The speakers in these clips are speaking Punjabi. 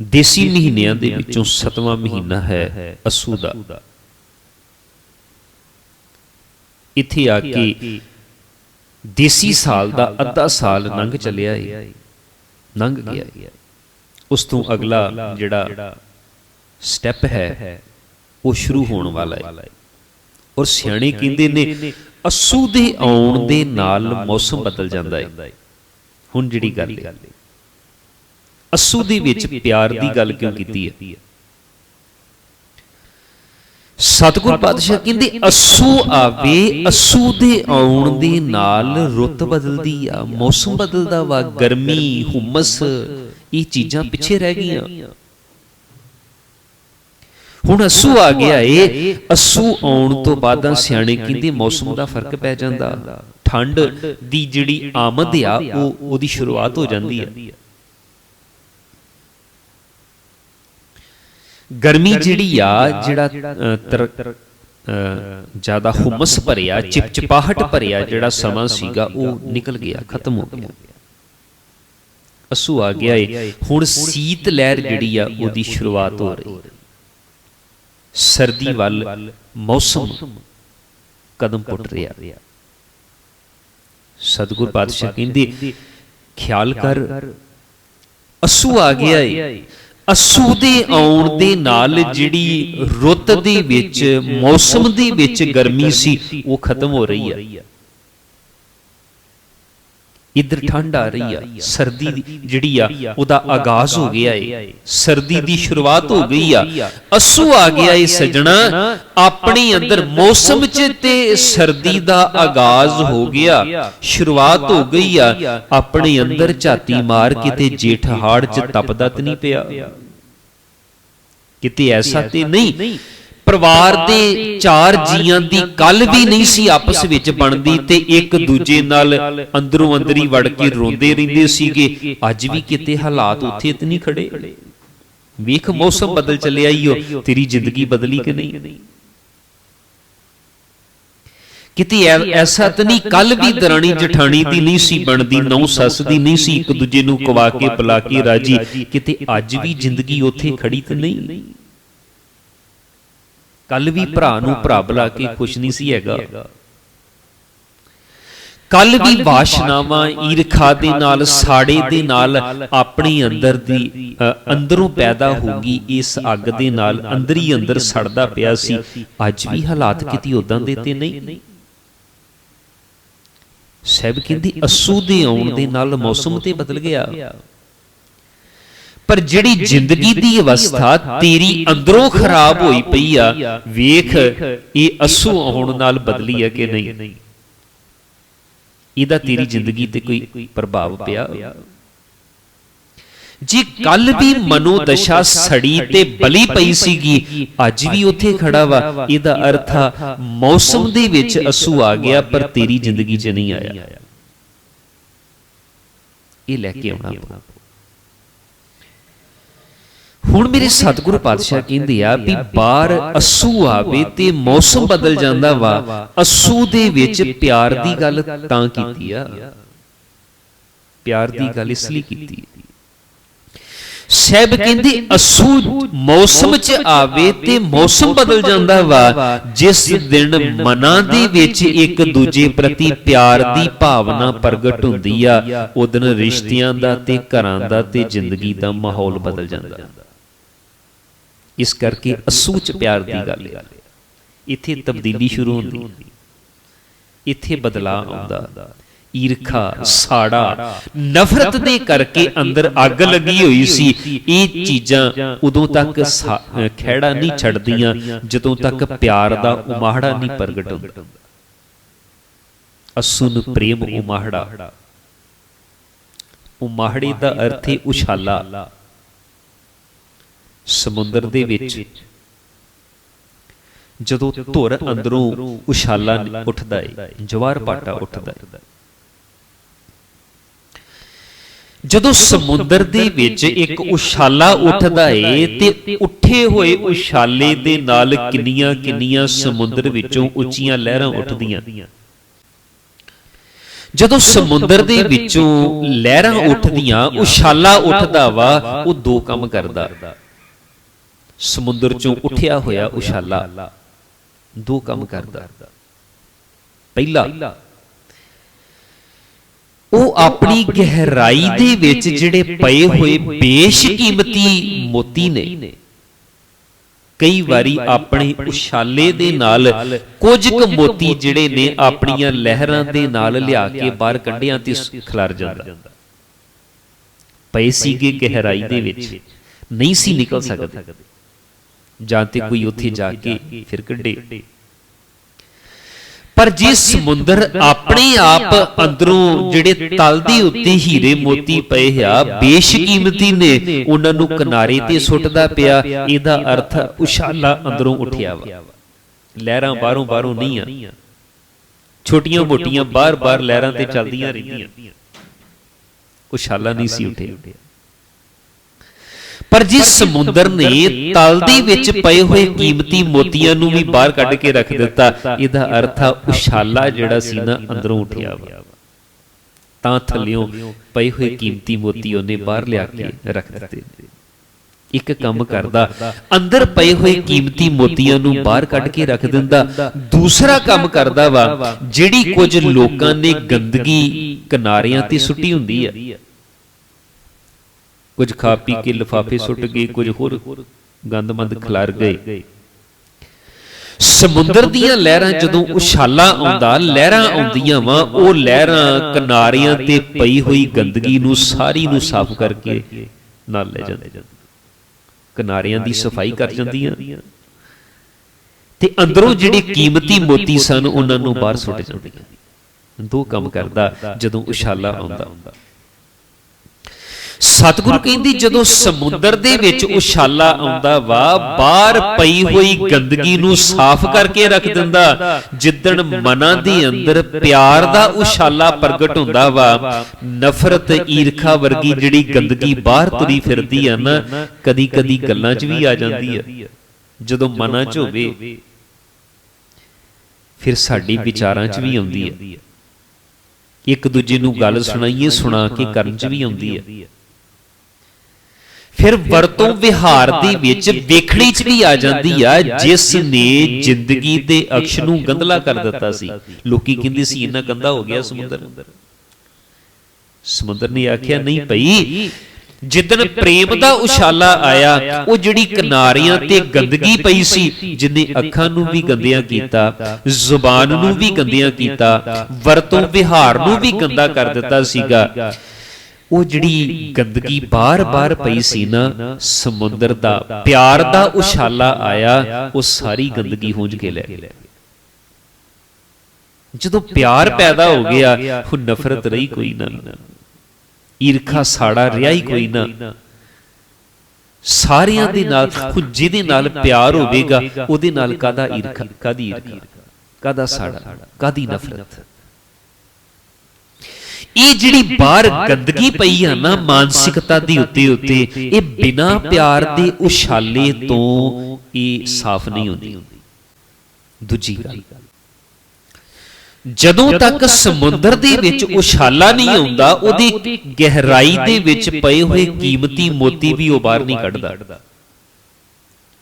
ਦੇਸੀ ਮਹੀਨਿਆਂ ਦੇ ਵਿੱਚੋਂ ਸਤਵਾਂ ਮਹੀਨਾ ਹੈ ਅਸੂ ਦਾ ਇੱਥੇ ਆ ਕੇ ਦੇਸੀ ਸਾਲ ਦਾ ਅੱਧਾ ਸਾਲ ਲੰਘ ਚੱਲਿਆ ਏ। ਲੰਘ ਗਿਆ। ਉਸ ਤੋਂ ਅਗਲਾ ਜਿਹੜਾ ਸਟੈਪ ਹੈ ਉਹ ਸ਼ੁਰੂ ਹੋਣ ਵਾਲਾ ਹੈ ਔਰ ਸਿਆਣੇ ਕਹਿੰਦੇ ਨੇ ਅਸੂ ਦੇ ਆਉਣ ਦੇ ਨਾਲ ਮੌਸਮ ਬਦਲ ਜਾਂਦਾ ਹੈ ਹੁਣ ਜਿਹੜੀ ਗੱਲ ਹੈ ਅਸੂ ਦੇ ਵਿੱਚ ਪਿਆਰ ਦੀ ਗੱਲ ਕਿਉਂ ਕੀਤੀ ਹੈ? ਸਤਿਗੁਰ ਪਾਤਸ਼ਾਹ ਕਹਿੰਦੇ ਅਸੂ ਆਵੇ ਅਸੂ ਦੇ ਆਉਣ ਦੇ ਨਾਲ ਰੁੱਤ ਬਦਲਦੀ ਆ ਮੌਸਮ ਬਦਲਦਾ ਵਾ ਗਰਮੀ ਹੁਮਸ ਇਹ ਚੀਜ਼ਾਂ ਪਿੱਛੇ ਰਹਿ ਗਈਆਂ। ਹੁਣ ਅਸੂ ਆ ਗਿਆ ਏ ਅਸੂ ਆਉਣ ਤੋਂ ਬਾਅਦਾਂ ਸਿਆਣੇ ਕਹਿੰਦੇ ਮੌਸਮ ਦਾ ਫ਼ਰਕ ਪੈ ਜਾਂਦਾ। ਠੰਡ ਦੀ ਜਿਹੜੀ ਆਮਦ ਆ ਉਹ ਉਹਦੀ ਸ਼ੁਰੂਆਤ ਹੋ ਜਾਂਦੀ ਹੈ ਗਰਮੀ ਜਿਹੜੀ ਆ ਜਿਹੜਾ ਜ਼ਿਆਦਾ ਹੁਮਸ ਭਰਿਆ ਚਿਪਚਿਪਾਹਟ ਭਰਿਆ ਜਿਹੜਾ ਸਮਾਂ ਸੀਗਾ ਉਹ ਨਿਕਲ ਗਿਆ ਖਤਮ ਹੋ ਗਿਆ। ਅਸੂ ਆ ਗਿਆ ਏ। ਹੁਣ ਸੀਤ ਲਹਿਰ ਜਿਹੜੀ ਆ ਉਹਦੀ ਸ਼ੁਰੂਆਤ ਹੋ ਰਹੀ। ਹੈ ਸਰਦੀ ਵੱਲ ਮੌਸਮ ਕਦਮ ਪੁੱਟ ਰਿਹਾ। ਸਤਿਗੁਰ ਪਾਤਸ਼ਾਹ ਕਹਿੰਦੇ ਖਿਆਲ ਕਰ ਅਸੂ ਆ ਗਿਆ ਏ। ਅਸੂ ਦੇ ਆਉਣ ਦੇ ਨਾਲ ਜਿਹੜੀ ਰੁੱਤ ਦੇ ਵਿੱਚ, ਮੌਸਮ ਦੇ ਵਿੱਚ ਗਰਮੀ ਸੀ, ਉਹ ਖਤਮ ਹੋ ਰਹੀ ਹੈ। ਇਧਰ ਠੰਡ ਆ ਰਹੀ ਆ, ਸਰਦੀ ਜਿਹੜੀ ਆ, ਉਹਦਾ ਆਗਾਜ਼ ਹੋ ਗਿਆ ਏ। ਸਰਦੀ ਦੀ ਸ਼ੁਰੂਆਤ ਹੋ ਗਈ ਆ। ਅਸੂ ਆ ਗਿਆ ਏ ਸਜਣਾ, ਆਪਣੇ ਅੰਦਰ ਮੌਸਮ 'ਚ ਤੇ ਸਰਦੀ ਦਾ ਆਗਾਜ਼ ਹੋ ਗਿਆ। ਸ਼ੁਰੂਆਤ ਹੋ ਗਈ ਆ, ਆਪਣੇ ਅੰਦਰ ਝਾਤੀ ਮਾਰ ਕਿਤੇ ਜੇਠ ਹਾੜ 'ਚ ਤਪਦਾ ਤੇ ਨਹੀਂ ਪਿਆ। ਕਿਤੇ ਐਸਾ ਤੇ ਨਹੀਂ ਪਰਿਵਾਰ ਦੇ ਚਾਰ ਜੀਆਂ ਦੀ ਗੱਲ ਵੀ ਨਹੀਂ ਸੀ ਆਪਸ ਵਿੱਚ ਬਣਦੀ ਤੇ ਇੱਕ ਦੂਜੇ ਨਾਲ ਅੰਦਰੋਂ ਅੰਦਰੀ ਵੜ ਕੇ ਰੋਂਦੇ ਰਹਿੰਦੇ ਸੀਗੇ। ਅੱਜ ਵੀ ਕਿਤੇ ਹਾਲਾਤ ਉੱਥੇ ਨਹੀਂ ਖੜੇ। ਵੇਖ ਮੌਸਮ ਬਦਲ ਚੱਲਿਆ ਈਓ ਤੇਰੀ ਜ਼ਿੰਦਗੀ ਬਦਲੀ ਕਿ ਨਹੀਂ? ਕਿਤੇ ਐਸਾ ਤਾਂ ਨਹੀਂ ਕੱਲ ਵੀ ਦਰਾਣੀ ਜਠਾਣੀ ਦੀ ਨਹੀਂ ਸੀ ਬਣਦੀ ਨੌ ਸੱਸ ਦੀ ਨਹੀਂ ਸੀ ਇੱਕ ਦੂਜੇ ਨੂੰ ਕਵਾ ਕੇ ਬੁਲਾ ਕੇ ਰਾਜੀ। ਕਿਤੇ ਅੱਜ ਵੀ ਜ਼ਿੰਦਗੀ ਉੱਥੇ ਖੜੀ ਤੇ ਨਹੀਂ। ਕੱਲ ਵੀ ਭਰਾ ਨੂੰ ਭਰਾ ਬੁਲਾ ਕੇ ਖੁਸ਼ ਨਹੀਂ ਸੀ ਹੈਗਾ। ਕੱਲ ਵੀ ਵਾਸ਼ਨਾਵਾਂ ਈਰਖਾ ਦੇ ਨਾਲ ਸਾੜੇ ਦੇ ਨਾਲ ਆਪਣੀ ਅੰਦਰ ਦੀ ਅੰਦਰੋਂ ਪੈਦਾ ਹੋ ਗਈ ਇਸ ਅੱਗ ਦੇ ਨਾਲ ਅੰਦਰੀ ਅੰਦਰ ਸੜਦਾ ਪਿਆ ਸੀ। ਅੱਜ ਵੀ ਹਾਲਾਤ ਕਿਤੇ ਉਦਾਂ ਦੇ ਤੇ ਨਹੀਂ। ਸਹਿਬ ਕਹਿੰਦੀ ਅਸੂ ਦੇ ਆਉਣ ਦੇ ਨਾਲ ਮੌਸਮ ਤੇ ਬਦਲ ਗਿਆ। ਪਰ ਜਿਹੜੀ ਜ਼ਿੰਦਗੀ ਦੀ ਅਵਸਥਾ ਤੇਰੀ ਅੰਦਰੋਂ ਖਰਾਬ ਹੋਈ ਪਈ ਆ ਵੇਖ ਇਹ ਅਸੂ ਆਉਣ ਨਾਲ ਬਦਲੀ ਹੈ ਕਿ ਨਹੀਂ? ਇਹਦਾ ਤੇਰੀ ਜ਼ਿੰਦਗੀ ਤੇ ਕੋਈ ਪ੍ਰਭਾਵ ਪਿਆ? ਜੀ ਕੱਲ ਵੀ ਮਨੋ ਦਸ਼ਾ ਸੜੀ ਤੇ ਬਲੀ ਪਈ ਸੀਗੀ ਅੱਜ ਵੀ ਉੱਥੇ ਖੜਾ ਵਾ। ਇਹਦਾ ਅਰਥ ਆ ਮੌਸਮ ਦੇ ਵਿੱਚ ਅਸੂ ਆ ਗਿਆ ਪਰ ਤੇਰੀ ਜ਼ਿੰਦਗੀ 'ਚ ਨਹੀਂ ਆਇਆ। ਇਹ ਲੈ ਕੇ ਆਉਣਾ ਹੁਣ ਮੇਰੇ ਸਤਿਗੁਰੂ ਪਾਤਸ਼ਾਹ ਕਹਿੰਦੇ ਆ ਵੀ ਬਾਹਰ ਅਸੂ ਆਵੇ ਤੇ ਮੌਸਮ ਬਦਲ ਜਾਂਦਾ ਵਾ, ਅਸੂ ਦੇ ਵਿੱਚ ਪਿਆਰ ਦੀ ਗੱਲ ਤਾਂ ਕੀਤੀ ਆ। ਪਿਆਰ ਦੀ ਗੱਲ ਇਸ ਲਈ ਕੀਤੀ। ਸਹਿਬ ਕਹਿੰਦੇ, ਅਸੂ ਮੌਸਮ 'ਚ ਆਵੇ ਤੇ ਮੌਸਮ ਬਦਲ ਜਾਂਦਾ ਵਾ, ਜਿਸ ਦਿਨ ਮਨਾਂ ਦੇ ਵਿੱਚ ਇੱਕ ਦੂਜੇ ਪ੍ਰਤੀ ਪਿਆਰ ਦੀ ਭਾਵਨਾ ਪ੍ਰਗਟ ਹੁੰਦੀ ਆ, ਉਹ ਦਿਨ ਰਿਸ਼ਤਿਆਂ ਦਾ ਤੇ ਘਰਾਂ ਦਾ ਤੇ ਜ਼ਿੰਦਗੀ ਦਾ ਮਾਹੌਲ ਬਦਲ ਜਾਂਦਾ। ਇਸ ਕਰਕੇ ਅਸੂ 'ਚ ਪਿਆਰ ਦੀ ਗੱਲ ਹੈ। ਇੱਥੇ ਤਬਦੀਲੀ ਸ਼ੁਰੂ ਹੁੰਦੀ ਇੱਥੇ ਬਦਲਾਅ ਆਉਂਦਾ ਈਰਖਾ ਸਾੜਾ ਨਫ਼ਰਤ ਦੇ ਕਰਕੇ ਅੰਦਰ ਅੱਗ ਲੱਗੀ ਹੋਈ ਸੀ। ਇਹ ਚੀਜ਼ਾਂ ਉਦੋਂ ਤੱਕ ਖਹਿੜਾ ਨਹੀਂ ਛੱਡਦੀਆਂ ਜਦੋਂ ਤੱਕ ਪਿਆਰ ਦਾ ਉਮਾਹੜਾ ਨਹੀਂ ਪ੍ਰਗਟ ਹੁੰਦਾ ਅਸੁਨ ਪ੍ਰੇਮ ਉਮਾਹੜਾ। ਉਮਾਹੜੇ। ਦਾ ਅਰਥ ਹੈ ਉਛਾਲਾ। ਸਮੁੰਦਰ ਦੇ ਵਿੱਚ। ਜਦੋਂ ਧੁਰ ਅੰਦਰੋਂ ਉਛਾਲਾ ਉੱਠਦਾ ਹੈ ਜਵਾਰ ਪਾਟਾ ਉੱਠਦਾ ਹੈ ਜਦੋਂ ਸਮੁੰਦਰ ਦੇ ਵਿੱਚ ਇੱਕ ਉਛਾਲਾ ਉੱਠਦਾ ਏ ਤੇ ਉੱਠੇ ਹੋਏ ਉਛਾਲੇ ਦੇ ਨਾਲ ਕਿੰਨੀਆਂ ਕਿੰਨੀਆਂ ਸਮੁੰਦਰ ਵਿੱਚੋਂ ਉੱਚੀਆਂ ਲਹਿਰਾਂ ਉੱਠਦੀਆਂ। ਜਦੋਂ ਸਮੁੰਦਰ ਦੇ ਵਿੱਚੋਂ ਲਹਿਰਾਂ ਉੱਠਦੀਆਂ ਉਛਾਲਾ ਉੱਠਦਾ ਵਾ ਉਹ ਦੋ ਕੰਮ ਕਰਦਾ। ਸਮੁੰਦਰ ਚੋਂ ਉੱਠਿਆ ਹੋਇਆ ਉਛਾਲਾ। ਦੋ ਕੰਮ ਕਰਦਾ। ਪਹਿਲਾ ਉਹ ਆਪਣੀ ਗਹਿਰਾਈ ਦੇ ਵਿੱਚ ਜਿਹੜੇ ਪਏ ਹੋਏ ਬੇਸ਼ਕੀਮਤੀ ਮੋਤੀ ਨੇ। ਕਈ ਵਾਰੀ ਆਪਣੇ ਉਛਾਲੇ ਦੇ ਨਾਲ ਕੁਝ ਕੁ ਮੋਤੀ ਜਿਹੜੇ ਨੇ ਆਪਣੀਆਂ ਲਹਿਰਾਂ ਦੇ ਨਾਲ ਲਿਆ ਕੇ ਬਾਹਰ ਕੱਢਿਆਂ ਤੇ ਖਿਲਰ ਜਾਂਦਾ। ਪਏ ਸੀਗੇ ਗਹਿਰਾਈ ਦੇ ਵਿੱਚ। ਨਹੀਂ ਸੀ ਨਿਕਲ ਸਕਦੇ। ਜਾਂ ਤੇ ਕੋਈ ਉੱਥੇ ਜਾ ਕੇ ਫਿਰ ਕੱਢੇ। ਪਰ ਜੇ ਸਮੁੰਦਰ ਆਪਣੇ ਆਪ ਅੰਦਰੋਂ ਜਿਹੜੇ ਤਲ ਦੇ ਉੱਤੇ ਹੀਰੇ ਮੋਤੀ ਪਏ ਆ ਬੇਸ਼ਕੀਮਤੀ ਨੇ ਉਹਨਾਂ ਨੂੰ ਕਿਨਾਰੇ ਤੇ ਸੁੱਟਦਾ ਪਿਆ ਇਹਦਾ ਅਰਥ ਉਛਾਲਾ ਅੰਦਰੋਂ ਉੱਠਿਆ ਵਾ। ਲਹਿਰਾਂ ਬਾਹਰੋਂ ਬਾਹਰੋਂ ਨਹੀਂ ਆ। ਛੋਟੀਆਂ ਮੋਟੀਆਂ ਬਾਰ-ਬਾਰ ਲਹਿਰਾਂ ਤੇ ਚੱਲਦੀਆਂ ਰਹਿੰਦੀਆਂ। ਉਛਾਲਾ ਨਹੀਂ ਸੀ ਉੱਠਿਆ। ਪਰ ਜਿਸ ਸਮੁੰਦਰ ਨੇ ਤਲ ਦੇ ਵਿੱਚ ਪਏ ਹੋਏ ਕੀਮਤੀ ਮੋਤੀਆਂ ਨੂੰ ਵੀ ਬਾਹਰ ਕੱਢ ਕੇ ਰੱਖ ਦਿੱਤਾ। ਇਹਦਾ ਅਰਥ ਆ ਉਛਾਲਾ ਜਿਹੜਾ ਸੀ ਨਾ ਅੰਦਰੋਂ ਉੱਠਿਆ ਵਾ। ਤਾਂ ਥੱਲਿਓਂ ਪਏ ਹੋਏ ਕੀਮਤੀ ਮੋਤੀ ਉਹਨੇ ਬਾਹਰ ਲਿਆ ਕੇ ਰੱਖ ਦਿੱਤੇ। ਇੱਕ ਕੰਮ ਕਰਦਾ ਅੰਦਰ ਪਏ ਹੋਏ ਕੀਮਤੀ ਮੋਤੀਆਂ ਨੂੰ ਬਾਹਰ ਕੱਢ ਕੇ ਰੱਖ ਦਿੰਦਾ। ਦੂਸਰਾ ਕੰਮ ਕਰਦਾ ਵਾ ਜਿਹੜੀ ਕੁਝ ਲੋਕਾਂ ਨੇ ਗੰਦਗੀ ਕਿਨਾਰਿਆਂ ਤੇ ਸੁੱਟੀ ਹੁੰਦੀ ਆ। ਕੁਝ ਖਾ ਪੀ ਕੇ ਲਿਫਾਫੇ ਸੁੱਟ ਗਏ ਕੁਝ ਹੋਰ ਗੰਦਮੰਦ ਖਿਲਾਰ ਗਏ। ਸਮੁੰਦਰ ਦੀਆਂ ਲਹਿਰਾਂ ਜਦੋਂ ਉਛਾਲਾ ਆਉਂਦਾ ਲਹਿਰਾਂ ਆਉਂਦੀਆਂ ਵਾ ਉਹ ਲਹਿਰਾਂ ਕਿਨਾਰਿਆਂ ਤੇ ਪਈ ਹੋਈ ਗੰਦਗੀ ਨੂੰ ਸਾਰੀ ਨੂੰ ਸਾਫ਼ ਕਰਕੇ ਨਾਲ ਲੈ ਜਾਂਦੇ। ਕਿਨਾਰਿਆਂ ਦੀ ਸਫ਼ਾਈ ਕਰ ਜਾਂਦੀਆਂ। ਤੇ ਅੰਦਰੋਂ ਜਿਹੜੇ ਕੀਮਤੀ ਮੋਤੀ ਸਨ ਉਹਨਾਂ ਨੂੰ ਬਾਹਰ ਸੁੱਟ ਜਾਂਦੀਆਂ। ਦੋ ਕੰਮ ਕਰਦਾ ਜਦੋਂ ਉਛਾਲਾ ਆਉਂਦਾ। ਸਤਿਗੁਰੂ ਕਹਿੰਦੀ ਜਦੋਂ ਸਮੁੰਦਰ ਦੇ ਵਿੱਚ ਉਛਾਲਾ ਆਉਂਦਾ ਵਾ ਬਾਹਰ ਪਈ ਹੋਈ ਗੰਦਗੀ ਨੂੰ ਸਾਫ਼ ਕਰਕੇ ਰੱਖ ਦਿੰਦਾ। ਜਿੱਦਣ ਮਨਾਂ ਦੇ ਅੰਦਰ ਪਿਆਰ ਦਾ ਉਛਾਲਾ ਪ੍ਰਗਟ ਹੁੰਦਾ ਵਾ ਨਫ਼ਰਤ ਈਰਖਾ ਵਰਗੀ ਜਿਹੜੀ ਗੰਦਗੀ ਬਾਹਰ ਤੁਰੀ ਫਿਰਦੀ ਆ ਨਾ ਕਦੀ ਕਦੀ ਗੱਲਾਂ 'ਚ ਵੀ ਆ ਜਾਂਦੀ ਆ। ਜਦੋਂ ਮਨਾਂ 'ਚ ਹੋਵੇ ਫਿਰ ਸਾਡੀ ਵਿਚਾਰਾਂ 'ਚ ਵੀ ਆਉਂਦੀ ਆ। ਇੱਕ ਦੂਜੇ ਨੂੰ ਗੱਲ ਸੁਣਾਈਏ ਸੁਣਾ ਕੇ ਕਰਨ 'ਚ ਵੀ ਆਉਂਦੀ ਆ। ਫਿਰ ਵਰਤੋਂ ਵਿਹਾਰ ਦੇ ਵਿੱਚ ਵੇਖਣੀ ਚ ਵੀ ਆ ਜਾਂਦੀ ਆ ਜਿਸ ਨੇ ਜ਼ਿੰਦਗੀ ਦੇ ਅਕਸ਼ ਨੂੰ ਗੰਦਲਾ ਕਰ ਦਿੱਤਾ ਸੀ। ਲੋਕੀ ਕਹਿੰਦੇ ਸੀ ਇੰਨਾ ਗੰਦਾ ਹੋ ਗਿਆ ਸਮੁੰਦਰ। ਸਮੁੰਦਰ। ਨੇ ਆਖਿਆ ਨਹੀਂ ਭਈ ਜਿੱਦਨ ਪ੍ਰੇਮ ਦਾ ਉਛਾਲਾ ਆਇਆ ਉਹ ਜਿਹੜੀ ਕਿਨਾਰਿਆਂ ਤੇ ਗੰਦਗੀ ਪਈ ਸੀ ਜਿਨੇ ਅੱਖਾਂ ਨੂੰ ਵੀ ਗੰਦਿਆਂ ਕੀਤਾ ਜ਼ੁਬਾਨ ਨੂੰ ਵੀ ਗੰਦਿਆਂ ਕੀਤਾ ਵਰਤੋਂ ਵਿਹਾਰ ਨੂੰ ਵੀ ਗੰਦਾ ਕਰ ਦਿੱਤਾ ਸੀਗਾ। ਉਹ ਜਿਹੜੀ ਗੰਦਗੀ ਬਾਰ-ਬਾਰ ਪਈ ਸੀ ਨਾ ਸਮੁੰਦਰ ਦਾ ਪਿਆਰ ਦਾ ਉਛਾਲਾ ਆਇਆ ਉਹ ਸਾਰੀ ਗੰਦਗੀ ਹੂੰਝ ਕੇ ਲੈ ਗਿਆ ਜਦੋਂ ਪਿਆਰ ਪੈਦਾ ਹੋ ਗਿਆ ਉਹ ਨਫ਼ਰਤ ਰਹੀ ਕੋਈ ਨਾ। ਈਰਖਾ ਸਾੜਾ ਰਿਹਾ ਹੀ ਕੋਈ ਨਾ। ਸਾਰਿਆਂ ਦੇ ਨਾਲ ਜਿਹਦੇ ਨਾਲ ਪਿਆਰ ਹੋਵੇਗਾ ਉਹਦੇ ਨਾਲ ਕਾਦਾ ਈਰਖਾ ਕਾਦੀ ਈਰਖਾ ਕਾਦਾ ਸਾੜਾ ਕਾਦੀ ਨਫ਼ਰਤ? ਇਹ ਜਿਹੜੀ ਬਾਹਰ ਗੰਦਗੀ ਪਈ ਆ ਨਾ ਮਾਨਸਿਕਤਾ ਦੀ ਉੱਤੇ ਉੱਤੇ ਇਹ ਬਿਨਾ ਪਿਆਰ ਦੇ ਉਛਾਲੇ ਤੋਂ ਇਹ ਸਾਫ਼ ਨਹੀਂ ਹੁੰਦੀ। ਦੂਜੀ ਗੱਲ ਜਦੋਂ ਤੱਕ ਸਮੁੰਦਰ ਦੇ ਵਿੱਚ ਉਛਾਲਾ ਨਹੀਂ ਆਉਂਦਾ ਉਹਦੀ ਗਹਿਰਾਈ ਦੇ ਵਿੱਚ ਪਏ ਹੋਏ ਕੀਮਤੀ ਮੋਤੀ ਵੀ ਉਹ ਬਾਹਰ ਨਹੀਂ ਕੱਢਦਾ।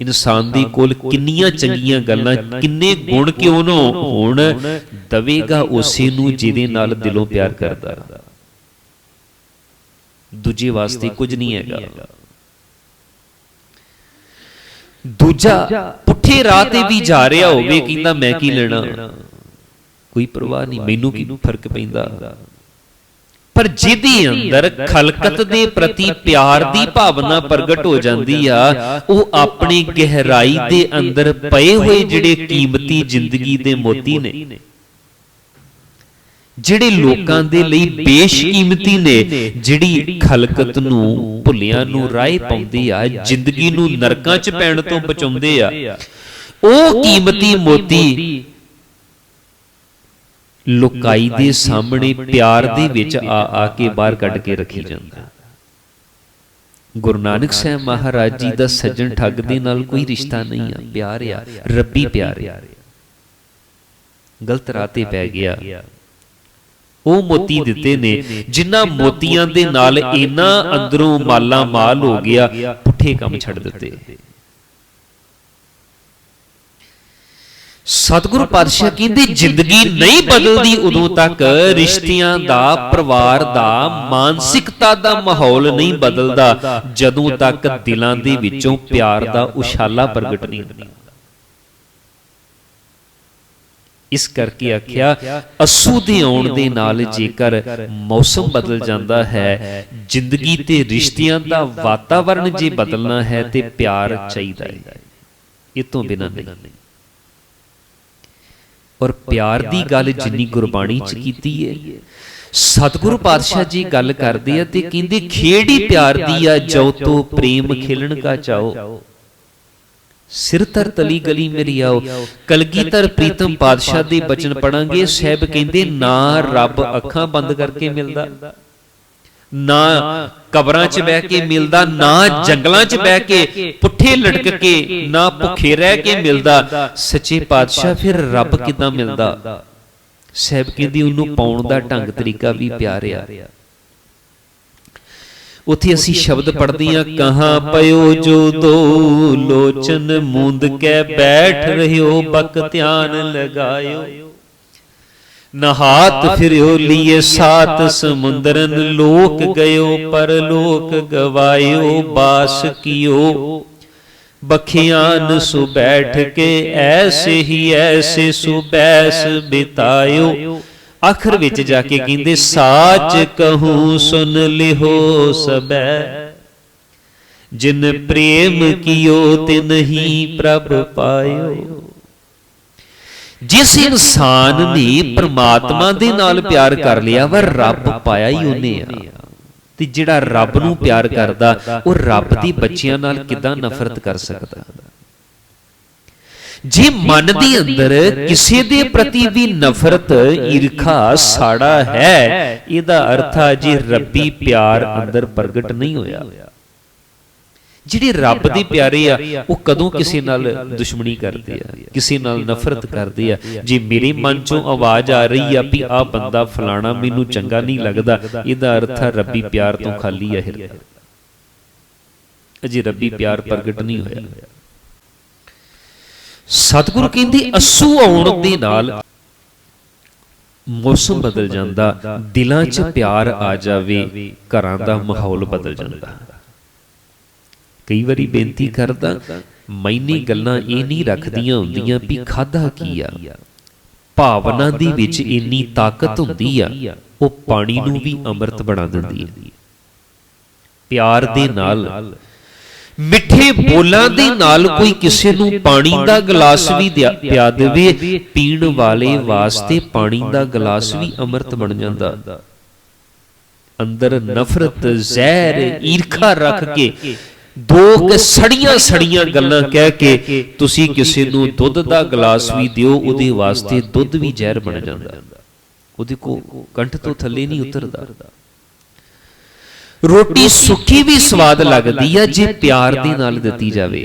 ਇਨਸਾਨ ਦੀ ਕੋਲ ਕਿੰਨੀਆਂ ਚੰਗੀਆਂ ਗੱਲਾਂ ਕਿੰਨੇ ਗੁਣ ਕਿਉਂ ਨਾ ਹੋਣ ਦਵੇਗਾ ਉਸੇ ਨੂੰ ਜਿਹਦੇ ਨਾਲ ਦਿਲੋਂ ਪਿਆਰ ਕਰਦਾ। ਦੂਜੇ ਵਾਸਤੇ ਕੁਝ ਨਹੀਂ ਹੈਗਾ। ਦੂਜਾ ਪੁੱਠੇ ਰਾਹ ਤੇ ਵੀ ਜਾ ਰਿਹਾ ਹੋਵੇ ਕਹਿੰਦਾ ਮੈਂ ਕੀ ਲੈਣਾ। ਕੋਈ ਪਰਵਾਹ ਨਹੀਂ ਮੈਨੂੰ ਕੀ ਫ਼ਰਕ ਪੈਂਦਾ। ਪਰ ਜਿਹਦੇ ਅੰਦਰ ਖਲਕਤ ਦੇ ਪ੍ਰਤੀ ਪਿਆਰ ਦੀ ਭਾਵਨਾ ਪ੍ਰਗਟ ਹੋ ਜਾਂਦੀ ਆ ਉਹ ਆਪਣੀ ਗਹਿਰਾਈ ਦੇ ਅੰਦਰ ਪਏ ਹੋਏ ਜਿਹੜੇ ਕੀਮਤੀ ਜ਼ਿੰਦਗੀ ਦੇ ਮੋਤੀ ਨੇ। ਜਿਹੜੇ ਲੋਕਾਂ ਦੇ ਲਈ ਬੇਸ਼ਕੀਮਤੀ ਨੇ ਜਿਹੜੀ ਖਲਕਤ ਨੂੰ ਭੁੱਲਿਆਂ ਨੂੰ ਰਾਹ ਪਾਉਂਦੇ ਆ ਜ਼ਿੰਦਗੀ ਨੂੰ ਨਰਕਾਂ 'ਚ ਪੈਣ ਤੋਂ ਬਚਾਉਂਦੇ ਆ। ਉਹ ਕੀਮਤੀ ਮੋਤੀ ਲੁਕਾਈ ਦੇ ਸਾਹਮਣੇ ਪਿਆਰ ਦੇ ਵਿੱਚ ਆ ਆ ਕੇ ਬਾਹਰ ਕੱਢ ਕੇ ਰੱਖੀ ਜਾਂਦਾ। ਗੁਰੂ ਨਾਨਕ ਸਾਹਿਬ ਮਹਾਰਾਜ ਜੀ ਦਾ ਸੱਜਣ ਠੱਗ ਦੇ ਨਾਲ ਕੋਈ ਰਿਸ਼ਤਾ ਨਹੀਂ ਆ ਪਿਆਰ ਆ ਰੱਬੀ ਪਿਆਰ ਆ। ਗਲਤ ਰਾਹ ਤੇ ਪੈ ਗਿਆ। ਉਹ ਮੋਤੀ ਦਿੱਤੇ ਨੇ ਜਿਨ੍ਹਾਂ ਮੋਤੀਆਂ ਦੇ ਨਾਲ ਇੰਨਾ ਅੰਦਰੋਂ ਮਾਲਾ ਮਾਲ ਹੋ ਗਿਆ ਪੁੱਠੇ ਕੰਮ ਛੱਡ ਦਿੱਤੇ। ਸਤਿਗੁਰੂ ਪਾਤਸ਼ਾਹ ਕਹਿੰਦੇ ਜ਼ਿੰਦਗੀ ਨਹੀਂ ਬਦਲਦੀ ਉਦੋਂ ਤੱਕ ਰਿਸ਼ਤਿਆਂ ਦਾ ਪਰਿਵਾਰ ਦਾ ਮਾਨਸਿਕਤਾ ਦਾ ਮਾਹੌਲ ਨਹੀਂ ਬਦਲਦਾ ਜਦੋਂ ਤੱਕ ਦਿਲਾਂ ਦੇ ਵਿੱਚੋਂ ਪਿਆਰ ਦਾ ਉਛਾਲਾ ਪ੍ਰਗਟ ਨਹੀਂ ਹੁੰਦਾ। ਇਸ ਕਰਕੇ ਆਖਿਆ ਅਸੂ ਦੇ ਆਉਣ ਦੇ ਨਾਲ ਜੇਕਰ ਮੌਸਮ ਬਦਲ ਜਾਂਦਾ ਹੈ ਜ਼ਿੰਦਗੀ ਤੇ ਰਿਸ਼ਤਿਆਂ ਦਾ ਵਾਤਾਵਰਣ ਜੇ ਬਦਲਣਾ ਹੈ ਤੇ ਪਿਆਰ ਚਾਹੀਦਾ ਹੈ। ਇਹ ਤੋਂ ਬਿਨਾਂ ਨਹੀਂ। ਔਰ ਪਿਆਰ ਦੀ ਗੱਲ ਜਿੰਨੀ ਗੁਰਬਾਣੀ ਚ ਕੀਤੀ ਹੈ ਸਤਿਗੁਰੂ ਪਾਤਸ਼ਾਹ ਜੀ ਗੱਲ ਕਰਦੇ ਆ ਤੇ ਕਹਿੰਦੇ, ਖੇੜੀ ਪਿਆਰ ਦੀ ਆ ਜੋ ਤੋ ਪ੍ਰੇਮ ਖੇਲਣ ਕਾ ਚਾਓ। ਸਿਰ ਤਰ ਤਲੀ ਗਲੀ ਮੇਰੀ ਆਓ। ਕਲਗੀਧਰ ਪ੍ਰੀਤਮ ਪਾਤਸ਼ਾਹ ਦੇ ਬਚਨ ਪੜਾਂਗੇ ਸਹਿਬ ਕਹਿੰਦੇ, ਨਾ ਰੱਬ ਅੱਖਾਂ ਬੰਦ ਕਰਕੇ ਮਿਲਦਾ। ਨਾ ਕਬਰਾਂ 'ਚ ਬਹਿ ਕੇ ਮਿਲਦਾ ਨਾ ਜੰਗਲਾਂ 'ਚ ਬਹਿ ਕੇ ਪੁੱਠੇ ਲਟਕ ਕੇ ਨਾ ਭੁੱਖੇ ਰਹਿ ਕੇ ਮਿਲਦਾ ਸੱਚੇ ਪਾਤਸ਼ਾਹ ਫਿਰ ਰੱਬ ਕਿਦਾਂ ਮਿਲਦਾ? ਸਹਿਬ ਕਹਿੰਦੀ ਉਹਨੂੰ ਪਾਉਣ ਦਾ ਢੰਗ ਤਰੀਕਾ ਵੀ ਪਿਆਰਿਆ। ਉਥੇ ਅਸੀਂ ਸ਼ਬਦ ਪੜ੍ਹਦੇ ਆ ਕਹਾਂ ਪਇਓ ਜੋ ਦੋ ਲੋਚਨ ਮੁੰਦ ਕੇ ਬੈਠ ਰਹਿਓ ਬਕ ਧਿਆਨ ਲਗਾਇਓ। ਨਹਾਤ ਫਿਰਿਓ ਲੀਏ ਸਾਤ ਸਮੁੰਦਰਨ ਲੋਕ ਗਇਓ ਪਰ ਲੋਕ ਗਵਾਇਓ ਬਾਸ ਕੀਓ। ਬਖਿਆਨ ਸੁ ਬੈਠ ਕੇ ਐਸੇ ਹੀ ਐਸੇ ਸੁ ਬੈਸ ਬਿਤਾਇਓ। ਆਖਰ ਵਿੱਚ ਜਾ ਕੇ ਕਹਿੰਦੇ ਸਾਚ ਕਹੂੰ ਸੁਨ ਲਿਹੋ ਸਬੈ ਜਿਨ ਪ੍ਰੇਮ ਕੀਓ ਤੇ ਨਹੀਂ ਪ੍ਰਭ ਪਾਇਓ। ਜਿਸ ਇਨਸਾਨ ਨੇ ਪ੍ਰਮਾਤਮਾ ਦੇ ਨਾਲ ਪਿਆਰ ਕਰ ਲਿਆ ਵਾ ਰੱਬ ਪਾਇਆ ਹੀ ਉਹਨੇ ਆ। ਤੇ ਜਿਹੜਾ ਰੱਬ ਨੂੰ ਪਿਆਰ ਕਰਦਾ ਉਹ ਰੱਬ ਦੇ ਬੱਚਿਆਂ ਨਾਲ ਕਿਦਾਂ ਨਫ਼ਰਤ ਕਰ ਸਕਦਾ? ਜੇ ਮਨ ਦੇ ਅੰਦਰ ਕਿਸੇ ਦੇ ਪ੍ਰਤੀ ਵੀ ਨਫ਼ਰਤ ਈਰਖਾ ਸਾੜਾ ਹੈ ਇਹਦਾ ਅਰਥ ਆ ਜੀ ਰੱਬੀ ਪਿਆਰ ਅੰਦਰ ਪ੍ਰਗਟ ਨਹੀਂ ਹੋਇਆ। ਜਿਹੜੇ ਰੱਬ ਦੇ ਪਿਆਰੇ ਆ ਉਹ ਕਦੋਂ ਕਿਸੇ ਨਾਲ ਦੁਸ਼ਮਣੀ ਕਰਦੇ ਆ? ਕਿਸੇ ਨਾਲ ਨਫ਼ਰਤ ਕਰਦੇ ਆ? ਜੇ ਮੇਰੇ ਮਨ ਚੋਂ ਆਵਾਜ਼ ਆ ਰਹੀ ਆ ਵੀ ਆ ਬੰਦਾ ਫਲਾਣਾ ਮੈਨੂੰ ਚੰਗਾ ਨਹੀਂ ਲੱਗਦਾ। ਇਹਦਾ ਅਰਥ ਆ ਰੱਬੀ ਪਿਆਰ ਤੋਂ ਖਾਲੀ ਆ ਹਿਰਦਾ। ਅਜੇ ਰੱਬੀ ਪਿਆਰ ਪ੍ਰਗਟ ਨਹੀਂ ਹੋਇਆ। ਸਤਿਗੁਰੂ ਕਹਿੰਦੇ ਅਸੂ ਆਉਣ ਦੇ ਨਾਲ ਮੌਸਮ ਬਦਲ ਜਾਂਦਾ ਦਿਲਾਂ 'ਚ ਪਿਆਰ ਆ ਜਾਵੇ ਘਰਾਂ ਦਾ ਮਾਹੌਲ ਬਦਲ ਜਾਂਦਾ। ਕਈ ਵਾਰੀ ਬੇਨਤੀ ਕਰਦਾ ਮੈਨੀ ਗੱਲਾਂ ਇਹ ਨਹੀਂ ਰੱਖਦੀਆਂ ਹੁੰਦੀਆਂ ਵੀ ਖਾਦਾ ਕੀ ਆ। ਭਾਵਨਾ ਦੇ ਵਿੱਚ ਇੰਨੀ ਤਾਕਤ ਹੁੰਦੀ ਆ ਉਹ ਪਾਣੀ ਨੂੰ ਵੀ ਅੰਮ੍ਰਿਤ ਬਣਾ ਦਿੰਦੀ ਹੈ ਪਿਆਰ ਦੇ ਨਾਲ ਮਿੱਠੇ ਬੋਲਾਂ ਦੇ ਨਾਲ ਕੋਈ ਕਿਸੇ ਨੂੰ ਪਾਣੀ ਦਾ ਗਲਾਸ ਵੀ ਪਿਆ ਦੇਵੇ ਪੀਣ ਵਾਲੇ ਵਾਸਤੇ ਪਾਣੀ ਦਾ ਗਲਾਸ ਵੀ ਅੰਮ੍ਰਿਤ ਬਣ ਜਾਂਦਾ। ਅੰਦਰ ਨਫ਼ਰਤ ਜ਼ਹਿਰ ਈਰਖਾ ਰੱਖ ਕੇ ਦੋ ਕੇ ਸੜੀਆਂ ਸੜੀਆਂ ਗੱਲਾਂ ਕਹਿ ਕੇ ਤੁਸੀਂ ਕਿਸੇ ਨੂੰ ਦੁੱਧ ਦਾ ਗਲਾਸ ਵੀ ਦਿਓ ਉਹਦੇ ਵਾਸਤੇ ਦੁੱਧ ਵੀ ਜ਼ਹਿਰ ਬਣ ਜਾਂਦਾ। ਉਹਦੇ ਕੋ ਕੰਠ ਤੋਂ ਥੱਲੇ ਨਹੀਂ ਉਤਰਦਾ। ਰੋਟੀ ਸੁੱਕੀ ਵੀ ਸਵਾਦ ਲੱਗਦੀ ਆ ਜੇ ਪਿਆਰ ਦੇ ਨਾਲ ਦਿੱਤੀ ਜਾਵੇ।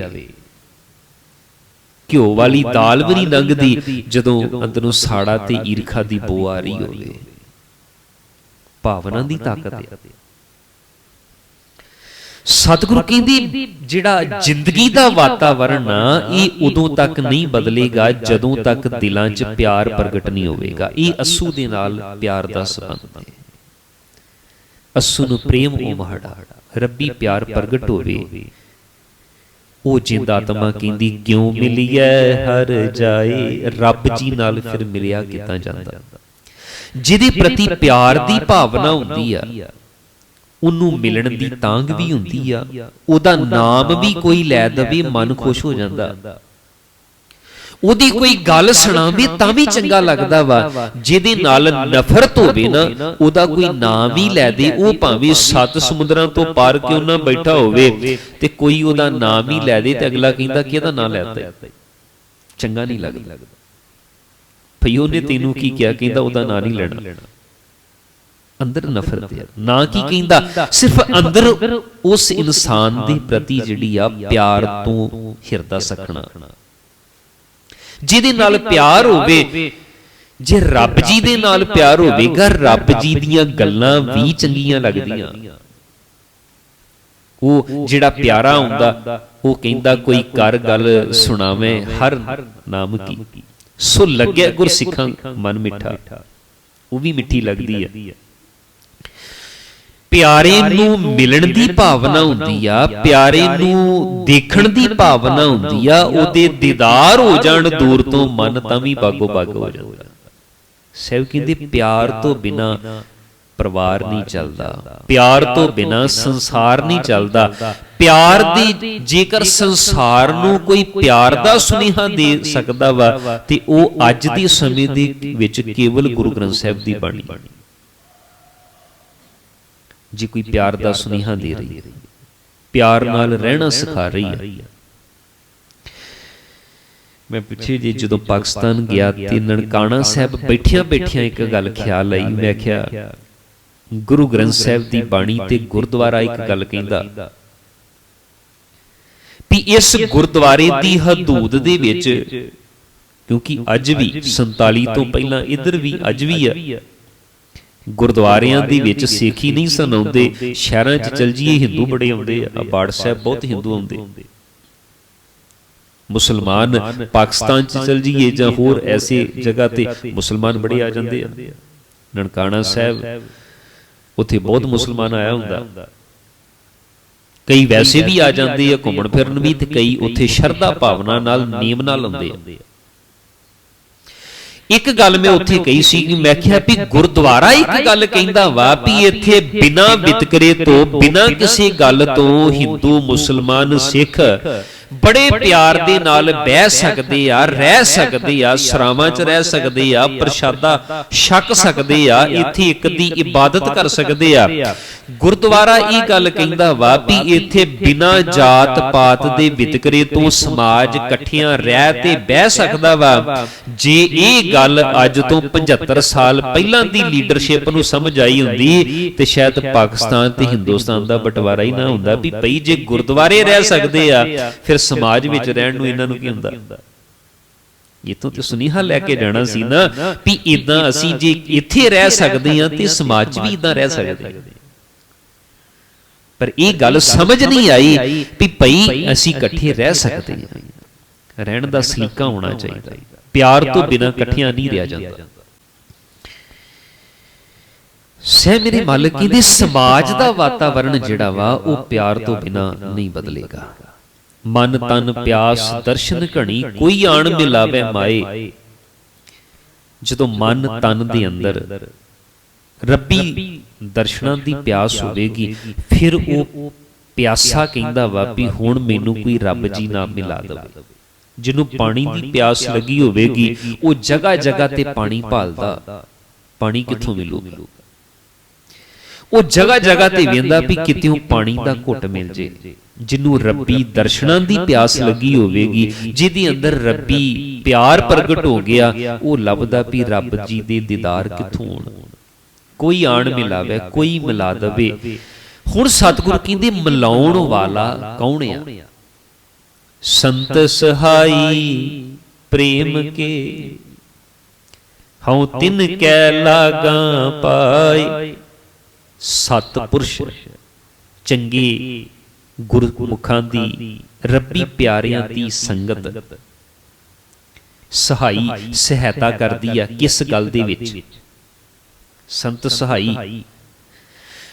ਘਿਓ ਵਾਲੀ ਦਾਲ ਵੀ ਨਹੀਂ ਲੰਘਦੀ ਜਦੋਂ ਅੰਦਰੋਂ ਸਾੜਾ ਤੇ ਈਰਖਾ ਦੀ ਬੋ ਆ ਰਹੀ ਹੋਵੇ। ਭਾਵਨਾ ਦੀ ਤਾਕਤ ਹੈ ਸਤਿਗੁਰੂ ਕਹਿੰਦੀ ਜਿਹੜਾ ਜ਼ਿੰਦਗੀ ਦਾ ਵਾਤਾਵਰਣ ਇਹ ਉਦੋਂ ਤੱਕ ਨਹੀਂ ਬਦਲੇਗਾ, ਜਦੋਂ ਤੱਕ ਦਿਲਾਂ 'ਚ ਪਿਆਰ ਪ੍ਰਗਟ ਨਹੀਂ ਹੋਵੇਗਾ। ਇਹ ਅਸੂ ਦੇ ਨਾਲ ਪਿਆਰ ਦਾ ਸੰਬੰਧ ਹੈ। ਅਸੂ ਨੂੰ ਪ੍ਰੇਮ ਉਮਹੜਾ ਰੱਬੀ ਪਿਆਰ ਪ੍ਰਗਟ ਹੋਵੇ। ਉਹ ਜਿੰਦ ਆਤਮਾ ਕਹਿੰਦੀ, ਕਿਉਂ ਮਿਲੀਐ ਹਰ ਜਾਏ? ਰੱਬ ਜੀ ਨਾਲ ਫਿਰ ਮਿਲਿਆ ਕਿਤਾ ਜਾਂਦਾ? ਜਿਹਦੇ ਪ੍ਰਤੀ ਪਿਆਰ ਦੀ ਭਾਵਨਾ ਹੁੰਦੀ ਆ ਉਹਨੂੰ ਮਿਲਣ ਦੀ ਤਾਂਗ ਵੀ ਹੁੰਦੀ ਆ। ਉਹਦਾ ਨਾਮ ਵੀ ਕੋਈ ਲੈ ਦਵੇ ਮਨ ਖੁਸ਼ ਹੋ ਜਾਂਦਾ। ਉਹਦੀ ਕੋਈ ਗੱਲ ਸੁਣਾਵੇ ਤਾਂ ਵੀ ਚੰਗਾ ਲੱਗਦਾ ਵਾ। ਜਿਹਦੇ ਨਾਲ ਨਫ਼ਰਤ ਹੋਵੇ ਨਾ ਉਹਦਾ ਕੋਈ ਨਾਮ ਵੀ ਲੈ ਦੇ ਉਹ ਭਾਵੇਂ ਸੱਤ ਸਮੁੰਦਰਾਂ ਤੋਂ ਪਾਰ ਕਿਉਂ ਨਾ ਬੈਠਾ ਹੋਵੇ ਤੇ ਕੋਈ ਉਹਦਾ ਨਾਮ ਹੀ ਲੈ ਦੇ ਤੇ ਅਗਲਾ ਕਹਿੰਦਾ ਕਿ ਇਹਦਾ ਨਾਮ ਲੈਤਾ ਚੰਗਾ ਨਹੀਂ ਲੱਗਦਾ। ਭਈ ਉਹਨੇ ਤੈਨੂੰ ਕੀ ਕਿਹਾ ਕਹਿੰਦਾ ਉਹਦਾ ਨਾਂ ਨਹੀਂ ਲੈਣਾ। ਅੰਦਰ ਨਫ਼ਰਤ ਹੈ। ਨਾ ਕੀ ਕਹਿੰਦਾ ਸਿਰਫ ਅੰਦਰ ਉਸ ਇਨਸਾਨ ਦੇ ਪ੍ਰਤੀ ਜਿਹੜੀ ਆ ਪਿਆਰ ਤੋਂ ਹਿਰਦਾ ਸਖਣਾ ਜਿਹਦੇ ਨਾਲ ਪਿਆਰ ਹੋਵੇ ਜੇ ਰੱਬ ਜੀ ਦੇ ਨਾਲ ਪਿਆਰ ਹੋਵੇਗਾ ਰੱਬ ਜੀ ਦੀਆਂ ਗੱਲਾਂ ਵੀ ਚੰਗੀਆਂ ਲੱਗਦੀਆਂ। ਉਹ ਜਿਹੜਾ ਪਿਆਰਾ ਹੁੰਦਾ ਉਹ ਕਹਿੰਦਾ ਕੋਈ ਕਰ ਗੱਲ ਸੁਣਾਵੇਂ ਹਰ ਨਾਮ ਕੀ। ਸੋ ਲੱਗਿਆ ਗੁਰ ਸਿੱਖਾਂ ਮਨ ਮਿੱਠਾ। ਉਹ ਵੀ ਮਿੱਠੀ ਲੱਗਦੀ ਹੈ। ਪਿਆਰੇ ਨੂੰ ਮਿਲਣ ਦੀ ਭਾਵਨਾ ਹੁੰਦੀ ਆ ਪਿਆਰੇ ਨੂੰ ਦੇਖਣ ਦੀ ਭਾਵਨਾ ਹੁੰਦੀ ਆ ਉਹਦੇ ਦੀਦਾਰ ਹੋ ਜਾਣ ਦੂਰ ਤੋਂ ਮਨ ਤਾਂ ਵੀ ਬਾਗੋ ਬਾਗ ਹੋ ਜਾਂਦਾ। ਸਹਿਬ ਕਹਿੰਦੇ ਪਿਆਰ ਤੋਂ ਬਿਨਾ ਪਰਿਵਾਰ ਨਹੀਂ ਚੱਲਦਾ। ਪਿਆਰ ਤੋਂ ਬਿਨਾ ਸੰਸਾਰ ਨਹੀਂ ਚੱਲਦਾ। ਪਿਆਰ ਦੀ ਜੇਕਰ ਸੰਸਾਰ ਨੂੰ ਕੋਈ ਪਿਆਰ ਦਾ ਸੁਨੇਹਾ ਦੇ ਸਕਦਾ ਵਾ ਤੇ ਉਹ ਅੱਜ ਦੇ ਸਮੇਂ ਦੇ ਵਿੱਚ ਕੇਵਲ ਗੁਰੂ ਗ੍ਰੰਥ ਸਾਹਿਬ ਦੀ ਬਾਣੀ। ਜੇ ਕੋਈ ਪਿਆਰ ਦਾ ਸੁਨੇਹਾ ਦੇ ਰਹੀ ਹੈ। ਪਿਆਰ ਨਾਲ ਰਹਿਣਾ ਸਿਖਾ ਰਹੀ ਹੈ। ਮੈਂ ਪਿੱਛੇ ਜੇ ਜਦੋਂ ਪਾਕਿਸਤਾਨ ਗਿਆ ਤੇ ਨਨਕਾਣਾ ਸਾਹਿਬ ਬੈਠਿਆਂ ਬੈਠਿਆਂ ਇੱਕ ਗੱਲ ਖਿਆਲ ਆਈ। ਮੈਂ ਕਿਹਾ ਗੁਰੂ ਗ੍ਰੰਥ ਸਾਹਿਬ ਦੀ ਬਾਣੀ ਤੇ ਗੁਰਦੁਆਰਾ ਇੱਕ ਗੱਲ ਕਹਿੰਦਾ। ਵੀ ਇਸ ਗੁਰਦੁਆਰੇ ਦੀ ਹਦੂਦ ਦੇ ਵਿੱਚ ਕਿਉਂਕਿ ਅੱਜ ਵੀ 47 ਤੋਂ ਪਹਿਲਾਂ ਇੱਧਰ ਵੀ ਅੱਜ ਵੀ ਆ। ਗੁਰਦੁਆਰਿਆਂ ਦੇ ਵਿੱਚ ਸਿੱਖੀ ਨਹੀਂ ਸੁਣਾਉਂਦੇ ਸ਼ਹਿਰਾਂ 'ਚ ਚਲ ਜੀਏ ਹਿੰਦੂ ਬੜੇ ਆਉਂਦੇ ਆ ਬਾੜ ਸਾਹਿਬ ਬਹੁਤ ਹਿੰਦੂ ਆਉਂਦੇ ਮੁਸਲਮਾਨ ਪਾਕਿਸਤਾਨ 'ਚ ਚਲ ਜੀਏ ਜਾਂ ਹੋਰ ਐਸੇ ਜਗ੍ਹਾ ਤੇ ਮੁਸਲਮਾਨ ਬੜੇ ਆ ਜਾਂਦੇ ਆ। ਨਨਕਾਣਾ ਸਾਹਿਬ ਉੱਥੇ ਬਹੁਤ ਮੁਸਲਮਾਨ ਆਇਆ ਹੁੰਦਾ। ਕਈ ਵੈਸੇ ਵੀ ਆ ਜਾਂਦੇ ਆ ਘੁੰਮਣ ਫਿਰਨ ਵੀ ਤੇ ਕਈ ਉੱਥੇ ਸ਼ਰਧਾ ਭਾਵਨਾ ਨਾਲ ਨੀਮ ਨਾਲ ਆਉਂਦੇ ਆ। ਇੱਕ ਗੱਲ ਮੈਂ ਉੱਥੇ ਕਹੀ ਸੀ ਕਿ ਮੈਂ ਕਿਹਾ ਵੀ ਗੁਰਦੁਆਰਾ ਇੱਕ ਗੱਲ ਕਹਿੰਦਾ ਵਾ ਵੀ ਇੱਥੇ ਬਿਨਾ ਵਿਤਕਰੇ ਤੋਂ ਬਿਨਾ ਕਿਸੇ ਗੱਲ ਤੋਂ ਹਿੰਦੂ ਮੁਸਲਮਾਨ ਸਿੱਖ ਬੜੇ ਪਿਆਰ ਦੇ ਨਾਲ ਬਹਿ ਸਕਦੇ ਆ ਰਹਿ ਸਕਦੇ ਆ ਸਰਾਵਾਂ 'ਚ ਰਹਿ ਸਕਦੇ ਆ ਪ੍ਰਸ਼ਾਦਾ ਛਕ ਸਕਦੇ ਆ ਇੱਥੇ ਇੱਕ ਦੀ ਇਬਾਦਤ ਕਰ ਸਕਦੇ ਆ। ਗੁਰਦੁਆਰਾ ਇਹ ਗੱਲ ਕਹਿੰਦਾ ਵਾ ਵੀ ਇੱਥੇ ਬਿਨਾ ਜਾਤ ਪਾਤ ਦੇ ਵਿਤਕਰੇ ਤੋਂ ਸਮਾਜ ਇਕੱਠਿਆਂ ਰਹਿ ਤੇ ਬਹਿ ਸਕਦਾ ਵਾ। ਜੇ ਇਹ ਗੱਲ ਅੱਜ ਤੋਂ 75 ਸਾਲ ਪਹਿਲਾਂ ਦੀ ਲੀਡਰਸ਼ਿਪ ਨੂੰ ਸਮਝ ਆਈ ਹੁੰਦੀ ਤੇ ਸ਼ਾਇਦ ਪਾਕਿਸਤਾਨ ਤੇ ਹਿੰਦੁਸਤਾਨ ਦਾ ਬਟਵਾਰਾ ਹੀ ਨਾ ਹੁੰਦਾ ਵੀ ਭਈ ਜੇ ਗੁਰਦੁਆਰੇ ਰਹਿ ਸਕਦੇ ਆ ਫਿਰ ਸਮਾਜ ਵਿੱਚ ਰਹਿਣ ਨੂੰ ਇਹਨਾਂ ਨੂੰ ਕੀ ਹੁੰਦਾ? ਇਤੋਂ ਤੇ ਸੁਨੀਹਾ ਲੈ ਕੇ ਜਾਣਾ ਸੀ ਨਾ ਵੀ ਇਦਾਂ ਅਸੀਂ ਜੇ ਇੱਥੇ ਰਹਿ ਸਕਦੇ ਹਾਂ ਤੇ ਸਮਾਜ 'ਚ ਵੀ ਇਦਾਂ ਰਹਿ ਸਕਦੇ ਆ ਪਰ ਇਹ ਗੱਲ ਸਮਝ ਨਹੀਂ ਆਈ ਵੀ ਭਈ ਅਸੀਂ ਇਕੱਠੇ ਰਹਿ ਸਕਦੇ ਹਾਂ। ਰਹਿਣ ਦਾ ਸਲੀਕਾ ਹੋਣਾ ਚਾਹੀਦਾ। ਪਿਆਰ ਤੋਂ ਬਿਨਾਂ ਇਕੱਠਿਆਂ ਨਹੀਂ ਰਿਹਾ ਜਾਂਦਾ। ਸਹਿ ਮੇਰੇ ਮਾਲਕ ਕਹਿੰਦੇ ਸਮਾਜ ਦਾ ਵਾਤਾਵਰਣ ਜਿਹੜਾ ਵਾ, ਉਹ ਪਿਆਰ ਤੋਂ ਬਿਨਾਂ ਨਹੀਂ ਬਦਲੇਗਾ। ਮਨ ਤਨ ਪਿਆਸ ਦਰਸ਼ਨ ਘਣੀ ਕੋਈ ਆਣ ਮਿਲਾਵੇ ਮਾਏ। ਜਦੋਂ ਮਨ ਤਨ ਦੇ ਅੰਦਰ ਰੱਬੀ ਦਰਸ਼ਨਾਂ ਦੀ ਪਿਆਸ ਹੋਵੇਗੀ, ਫਿਰ ਉਹ ਪਿਆਸਾ ਕਹਿੰਦਾ ਵਾ ਵੀ ਹੁਣ ਮੈਨੂੰ ਕੋਈ ਰੱਬ ਜੀ ਨਾ ਮਿਲਾ ਦੇਵੇ। ਜਿਹਨੂੰ ਪਾਣੀ ਦੀ ਪਿਆਸ ਲੱਗੀ ਹੋਵੇਗੀ, ਉਹ ਜਗ੍ਹਾ ਜਗ੍ਹਾ ਤੇ ਪਾਣੀ ਭਾਲਦਾ, ਪਾਣੀ ਕਿੱਥੋਂ ਮਿਲੂਗਾ? ਉਹ ਜਗ੍ਹਾ ਜਗ੍ਹਾ ਤੇ ਵੇਂਦਾ ਵੀ ਕਿਤੇੋਂ ਪਾਣੀ ਦਾ ਘੁੱਟ ਮਿਲ ਜੇ। ਜਿਹਨੂੰ ਰੱਬੀ ਦਰਸ਼ਨਾਂ ਦੀ ਪਿਆਸ ਲੱਗੀ ਹੋਵੇਗੀ ਜਿਹਦੇ ਅੰਦਰ ਰੱਬੀ ਪਿਆਰ ਪ੍ਰਗਟ ਹੋ ਗਿਆ ਉਹ ਲੱਭਦਾ ਵੀ ਰੱਬ ਜੀ ਦੇ ਦੀਦਾਰ ਕਿੱਥੋਂ ਹੋਣ? ਕੋਈ ਆਣ ਮਿਲਾਵੇ ਕੋਈ ਮਿਲਾ ਦਵੇ ਹੁਣ ਸਤਿਗੁਰ ਕਹਿੰਦੇ ਮਿਲਾਉਣ ਵਾਲਾ ਕੌਣ ਆ? ਸੰਤ ਸਹਾਈ ਪ੍ਰੇਮ ਕੇ। ਹਉ ਤਿਨ ਕੈ ਲਾਗਾ ਪਾਈ। ਸਤਪੁਰਸ਼ ਚੰਗੇ। ਗੁਰਮੁਖਾਂ ਦੀ ਰੱਬੀ ਪਿਆਰਿਆਂ ਦੀ ਸੰਗਤ। ਸਹਾਈ ਸਹਾਇਤਾ ਕਰਦੀ ਆ ਕਿਸ ਗੱਲ ਦੇ ਵਿੱਚ। ਸੰਤ ਸਹਾਈ।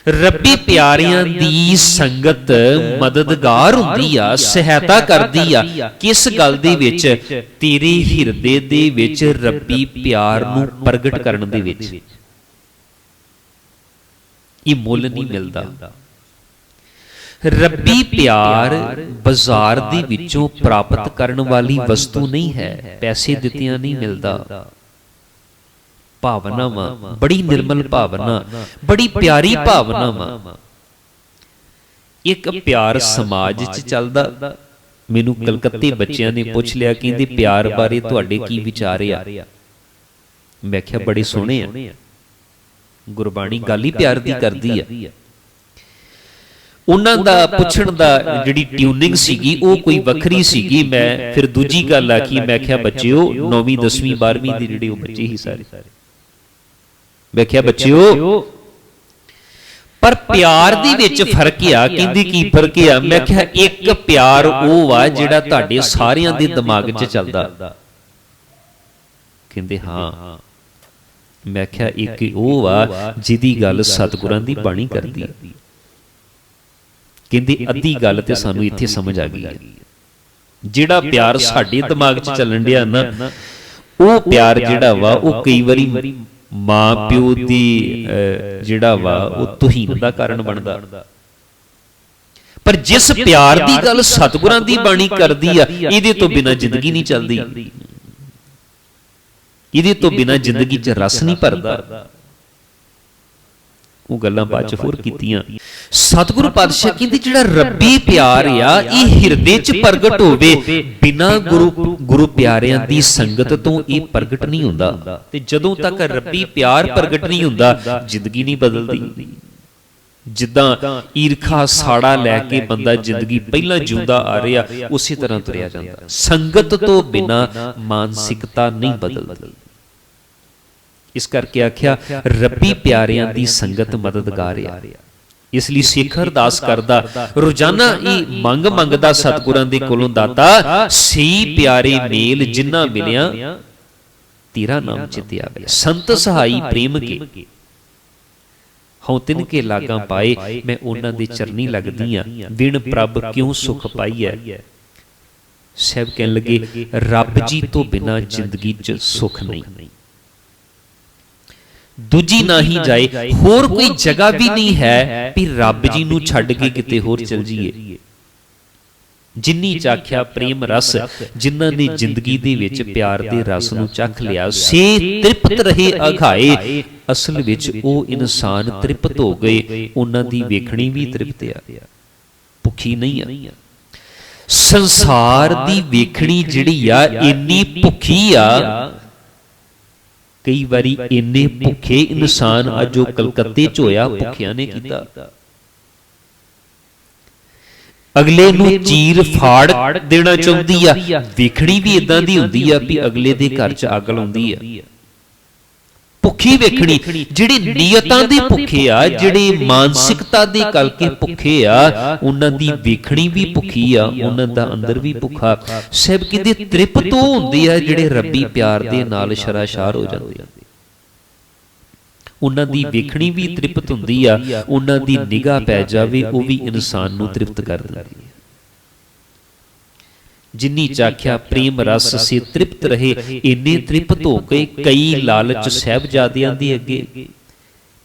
ਰੱਬੀ ਪਿਆਰਿਆਂ ਦੀ ਸੰਗਤ ਮਦਦਗਾਰ ਹੁੰਦੀ ਆ ਸਹਾਇਤਾ ਕਰਦੀ ਆ ਕਿਸ ਗੱਲ ਦੇ ਵਿੱਚ? ਤੇਰੇ ਹਿਰਦੇ ਦੇ ਵਿੱਚ ਰੱਬੀ ਪਿਆਰ ਨੂੰ ਪ੍ਰਗਟ ਕਰਨ ਦੇ ਵਿੱਚ। ਇਹ ਮੁੱਲ ਨਹੀਂ ਮਿਲਦਾ। ਰੱਬੀ ਪਿਆਰ ਬਾਜ਼ਾਰ ਦੇ ਵਿੱਚੋਂ ਪ੍ਰਾਪਤ ਕਰਨ ਵਾਲੀ ਵਸਤੂ ਨਹੀਂ ਹੈ, ਪੈਸੇ ਦਿੱਤਿਆਂ ਨਹੀਂ ਮਿਲਦਾ। ਭਾਵਨਾਵਾਂ, ਬੜੀ ਨਿਰਮਲ ਭਾਵਨਾ, ਬੜੀ ਪਿਆਰੀ ਭਾਵਨਾਵਾਂ। ਇੱਕ ਪਿਆਰ ਸਮਾਜ 'ਚ ਚੱਲਦਾ। ਮੈਨੂੰ ਕਲਕੱਤੇ ਬੱਚਿਆਂ ਨੇ ਪੁੱਛ ਲਿਆ, ਕਹਿੰਦੇ ਪਿਆਰ ਬਾਰੇ ਤੁਹਾਡੇ ਕੀ ਵਿਚਾਰ ਆ? ਮੈਂ ਕਿਹਾ, ਬੜੇ ਸੋਹਣੇ ਆ। ਗੁਰਬਾਣੀ ਗੱਲ ਹੀ ਪਿਆਰ ਦੀ ਕਰਦੀ ਆ। ਉਹਨਾਂ ਦਾ ਪੁੱਛਣ ਦਾ ਜਿਹੜੀ ਟਿਊਨਿੰਗ ਸੀਗੀ ਉਹ ਕੋਈ ਵੱਖਰੀ ਸੀਗੀ। ਮੈਂ ਫਿਰ ਦੂਜੀ ਗੱਲ ਆਖੀ ਮੈਂ ਕਿਹਾ ਬੱਚਿਓ 9ਵੀਂ 10ਵੀਂ 12ਵੀਂ ਦੇ ਜਿਹੜੇ ਉਹ ਬੱਚੇ ਹੀ ਸਾਰੇ। ਮੈਂ ਕਿਹਾ ਬੱਚਿਓ ਪਰ ਪਿਆਰ ਦੇ ਵਿੱਚ ਫ਼ਰਕ ਆ ਕਹਿੰਦੀ ਕੀ ਫ਼ਰਕ ਆ? ਮੈਂ ਕਿਹਾ ਇੱਕ ਪਿਆਰ ਉਹ ਵਾ ਜਿਹੜਾ ਤੁਹਾਡੇ ਸਾਰਿਆਂ ਦੇ ਦਿਮਾਗ 'ਚ ਚੱਲਦਾ। ਕਹਿੰਦੇ ਹਾਂ। ਮੈਂ ਕਿਹਾ ਇੱਕ ਉਹ ਵਾ ਜਿਹਦੀ ਗੱਲ ਸਤਿਗੁਰਾਂ ਦੀ ਬਾਣੀ ਕਰਦੀ। ਹੈ ਕਹਿੰਦੇ ਅੱਧੀ ਗੱਲ ਤੇ ਸਾਨੂੰ ਇੱਥੇ ਸਮਝ ਆ ਗਈ ਹੈ। ਜਿਹੜਾ ਪਿਆਰ ਸਾਡੇ ਦਿਮਾਗ 'ਚ ਚੱਲਣ ਡਿਆ ਨਾ ਉਹ ਪਿਆਰ ਜਿਹੜਾ ਵਾ ਉਹ ਕਈ ਵਾਰੀ ਮਾਂ ਪਿਓ ਦੀ ਜਿਹੜਾ ਵਾ ਉਹ ਤੁਹੀਨ ਦਾ ਕਾਰਨ ਬਣਦਾ। ਪਰ ਜਿਸ ਪਿਆਰ ਦੀ ਗੱਲ ਸਤਿਗੁਰਾਂ ਦੀ ਬਾਣੀ ਕਰਦੀ ਆ ਇਹਦੇ ਤੋਂ ਬਿਨਾ ਜ਼ਿੰਦਗੀ ਨਹੀਂ ਚੱਲਦੀ। ਇਹਦੇ ਤੋਂ ਬਿਨਾ ਜ਼ਿੰਦਗੀ 'ਚ ਰਸ ਨਹੀਂ ਭਰਦਾ। ਉਹ ਗੱਲਾਂ ਬਾਅਦ ਚ ਹੋਰ ਕੀਤੀਆਂ। ਸਤਿਗੁਰੂ ਪਾਤਸ਼ਾਹ ਕਹਿੰਦੇ ਜਿਹੜਾ ਰੱਬੀ ਪਿਆਰ ਆ ਇਹ ਹਿਰਦੇ 'ਚ ਪ੍ਰਗਟ ਹੋਵੇ। ਬਿਨਾ ਗੁਰੂ ਗੁਰੂ ਪਿਆਰਿਆਂ ਦੀ ਸੰਗਤ ਤੋਂ ਇਹ ਪ੍ਰਗਟ ਨਹੀਂ ਹੁੰਦਾ। ਤੇ ਜਦੋਂ ਤੱਕ ਰੱਬੀ ਪਿਆਰ ਪ੍ਰਗਟ ਨਹੀਂ ਹੁੰਦਾ ਜ਼ਿੰਦਗੀ ਨਹੀਂ ਬਦਲਦੀ। ਜਿੱਦਾਂ ਈਰਖਾ ਸਾੜਾ ਲੈ ਕੇ ਬੰਦਾ ਜ਼ਿੰਦਗੀ ਪਹਿਲਾਂ ਜਿਉਂਦਾ ਆ ਰਿਹਾ ਉਸੇ ਤਰ੍ਹਾਂ ਤੁਰਿਆ ਜਾਂਦਾ। ਸੰਗਤ ਤੋਂ ਬਿਨਾ ਮਾਨਸਿਕਤਾ ਨਹੀਂ ਬਦਲਦੀ। ਇਸ ਕਰਕੇ ਆਖਿਆ, ਰੱਬੀ ਪਿਆਰਿਆਂ ਦੀ ਸੰਗਤ ਮਦਦਗਾਰ ਆ। ਇਸ ਲਈ ਸਿੱਖ ਅਰਦਾਸ ਕਰਦਾ, ਰੋਜ਼ਾਨਾ ਇਹ ਮੰਗ ਮੰਗਦਾ ਸਤਿਗੁਰਾਂ ਦੇ ਕੋਲੋਂ ਦਾਤਾ ਸੀ ਪਿਆਰੇ ਮੇਲ ਜਿੰਨਾ ਮਿਲਿਆ, ਤੇਰਾ ਨਾਮ ਚਿਤੇ ਗਿਆ। ਸੰਤ ਸਹਾਈ ਪ੍ਰੇਮ ਕੇ। ਹਉ ਤਿਨ ਕੇ ਲਾਗਾਂ ਪਾਏ, ਮੈਂ ਉਹਨਾਂ ਦੇ ਚਰਨੀ ਲੱਗਦੀ ਆ। ਬਿਨ ਪ੍ਰਭ ਕਿਉਂ ਸੁਖ ਪਾਈਐ? ਸਹਿਬ ਕਹਿਣ ਲੱਗੇ, ਰੱਬ ਜੀ ਤੋਂ ਬਿਨਾ ਜ਼ਿੰਦਗੀ 'ਚ ਸੁਖ ਨਹੀਂ। ਦੂਜੀ ਨਹੀਂ ਜਾਏ। ਹੋਰ ਕੋਈ ਜਗ੍ਹਾ ਵੀ ਨਹੀਂ ਹੈ ਵੀ ਰੱਬ ਜੀ ਨੂੰ ਛੱਡ ਕੇ ਕਿਤੇ ਹੋਰ ਚਲ ਜਾਈਏ। ਜਿੰਨੀ ਚਾਖਿਆ ਪ੍ਰੇਮ ਰਸ ਜਿਨ੍ਹਾਂ ਨੇ ਜ਼ਿੰਦਗੀ ਦੇ ਵਿੱਚ ਪਿਆਰ ਦੇ ਰਸ ਨੂੰ ਚੱਖ ਲਿਆ। ਸੇ ਤ੍ਰਿਪਤ ਰਹੇ ਅਘਾਏ। ਅਸਲ ਵਿੱਚ ਉਹ ਇਨਸਾਨ ਤ੍ਰਿਪਤ ਹੋ ਗਏ। ਉਹਨਾਂ ਦੀ ਵੇਖਣੀ ਵੀ ਤ੍ਰਿਪਤ ਆ। ਭੁੱਖੀ ਨਹੀਂ ਆ। ਸੰਸਾਰ ਦੀ ਵੇਖਣੀ ਜਿਹੜੀ ਆ ਇੰਨੀ ਭੁੱਖੀ ਆ ਕਈ ਵਾਰੀ ਇੰਨੇ ਭੁੱਖੇ ਇਨਸਾਨ ਅਜੋ ਕਲਕੱਤੇ ਚ ਹੋਇਆ ਭੁੱਖਿਆਂ ਨੇ ਕੀਤਾ। ਅਗਲੇ ਨੂੰ ਚੀਰ ਫਾੜ ਦੇਣਾ ਚਾਹੁੰਦੀ ਆ। ਵੇਖਣੀ ਵੀ ਇਦਾਂ ਦੀ ਹੁੰਦੀ ਆ ਵੀ ਅਗਲੇ ਦੇ ਘਰ ਚ ਅੱਗ ਲਾਉਂਦੀ ਆ। ਭੁੱਖੀ ਵੇਖਣੀ ਜਿਹੜੇ ਨੀਅਤਾਂ ਦੇ ਭੁੱਖੇ ਆ ਜਿਹੜੇ ਮਾਨਸਿਕਤਾ ਦੇ ਕਰਕੇ ਭੁੱਖੇ ਆ ਉਹਨਾਂ ਦੀ ਵੇਖਣੀ ਵੀ ਭੁੱਖੀ ਆ ਉਹਨਾਂ ਦਾ ਅੰਦਰ ਵੀ ਭੁੱਖਾ। ਸਭ ਕਿਤੇ ਤ੍ਰਿਪਤ ਹੁੰਦੇ ਆ ਜਿਹੜੇ ਰੱਬੀ ਪਿਆਰ ਦੇ ਨਾਲ ਸ਼ਰਾਸ਼ਾਰ ਹੋ ਜਾਂਦੇ। ਆ ਉਹਨਾਂ ਦੀ ਵੇਖਣੀ ਵੀ ਤ੍ਰਿਪਤ ਹੁੰਦੀ ਆ ਉਹਨਾਂ ਦੀ ਨਿਗਾਹ ਪੈ ਜਾਵੇ ਉਹ ਵੀ ਇਨਸਾਨ ਨੂੰ ਤ੍ਰਿਪਤ ਕਰ ਦਿੰਦੀ ਹੈ ਜਿੰਨੀ ਚਾਖਿਆ ਪ੍ਰੇਮ ਰਸ ਸੇ ਤ੍ਰਿਪਤ ਰਹੇ ਇੰਨੇ ਤ੍ਰਿਪਤ ਹੋ ਕੇ ਕਈ ਲਾਲਚ ਸਹਿਬਜ਼ਾਦਿਆਂ ਦੇ ਅੱਗੇ।